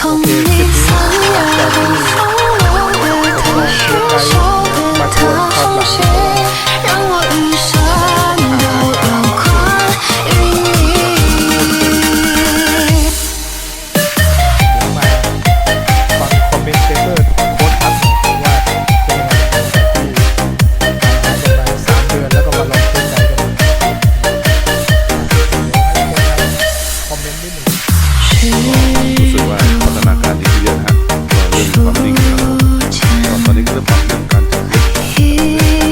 从你三月的风，六月的雨，九月的风雪，让我余生都有关于你。 มาฟังคอมเมนเตเตอร์โค้ดทับหน่อยว่าเป็นยังไงที่ผ่านมาประมาณสามเดือนแล้วก็มาลองพูดใจกันคอมเมนต์นิดหนึ่ง รู้ว่าพัฒนาการดีขึ้นเยอะฮะเราเริ่มความนิ่งครับผมตอนนี้ก็เริ่มปรับเรื่องการจับเล็บ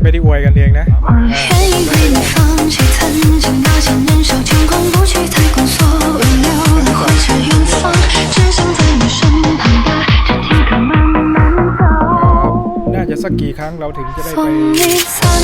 ไม่ได้อวยกันเองนะ สักกี่ครั้งเราถึงจะได้ไป